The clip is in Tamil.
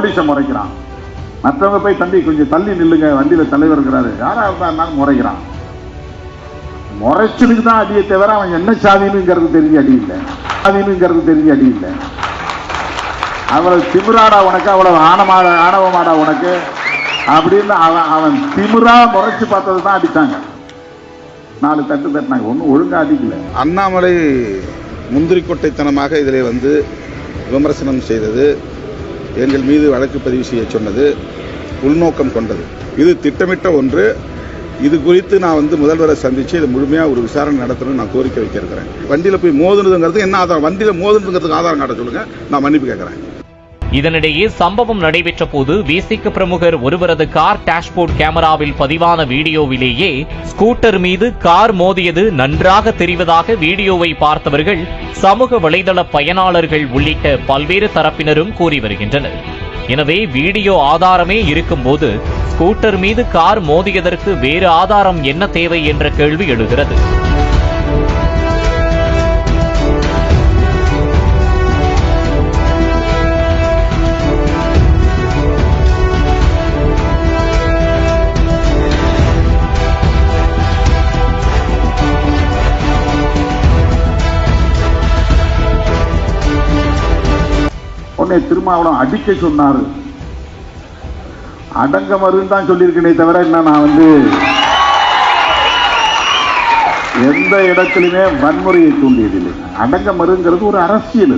போலீஸை முறைக்கிறான். மற்றவங்க போய் தம்பி கொஞ்சம் தள்ளி நில்லுங்க வண்டியில் தலைவர் இருக்கிறாரு. யாராக இருந்தாலும் முறைக்கிறான். முறைச்சதுக்கு தான் அடியை தவிர அவன் என்ன சாதினுங்கிறது தெரிஞ்சு அடி இல்லை. சாதினுங்கிறது தெரிஞ்சு அடி இல்லை. அவ்வளவு திமிராடா உனக்கு அவ்வளவு ஆணமாடா ஆணவமாடா உனக்கு. அப்படின்னு அவன் அவன் திமிரா முறைச்சு பார்த்தது தான் அடித்தாங்க நாலு தட்டு தட்டினாங்க. ஒன்றும் ஒழுங்கா அடிக்கல. அண்ணாமலை முந்திரி கொட்டைத்தனமாக இதில் வந்து விமர்சனம் செய்தது. எங்கள் மீது வழக்கு பதிவு செய்ய சொன்னது உள்நோக்கம் கொண்டது. இது திட்டமிட்ட ஒன்று. இது குறித்து நான் வந்து முதல்வரை சந்தித்து இது முழுமையாக ஒரு விசாரணை நடத்தணும்னு நான் கோரிக்கை வைக்கிறேன். வண்டியில் போய் மோதுனதுங்கிறது என்ன ஆதாரம்? வண்டியில் மோதுனதுங்கிறதுக்கு ஆதாரம் காட்ட சொல்லுங்கள் நான் மன்னிப்பு கேட்குறேன் இதனிடையே சம்பவம் நடைபெற்ற போது விசிக பிரமுகர் ஒருவரது கார் டேஷ்போர்ட் கேமராவில் பதிவான வீடியோவிலேயே ஸ்கூட்டர் மீது கார் மோதியது நன்றாக தெரிவதாக வீடியோவை பார்த்தவர்கள் சமூக வலைதள பயனாளர்கள் உள்ளிட்ட பல்வேறு தரப்பினரும் கூறி வருகின்றனர். எனவே வீடியோ ஆதாரமே இருக்கும்போது ஸ்கூட்டர் மீது கார் மோதியதற்கு வேறு ஆதாரம் என்ன தேவை என்ற கேள்வி எழுகிறது. உடனே திருமாவளம் அடிக்க சொன்னாரு. அடங்க மருன்னு தான் சொல்லியிருக்கேனே தவிர என்ன நான் வந்து எந்த இடத்திலுமே வன்முறையை தூண்டியதில்லை. அடங்க மருங்கிறது ஒரு அரசியல்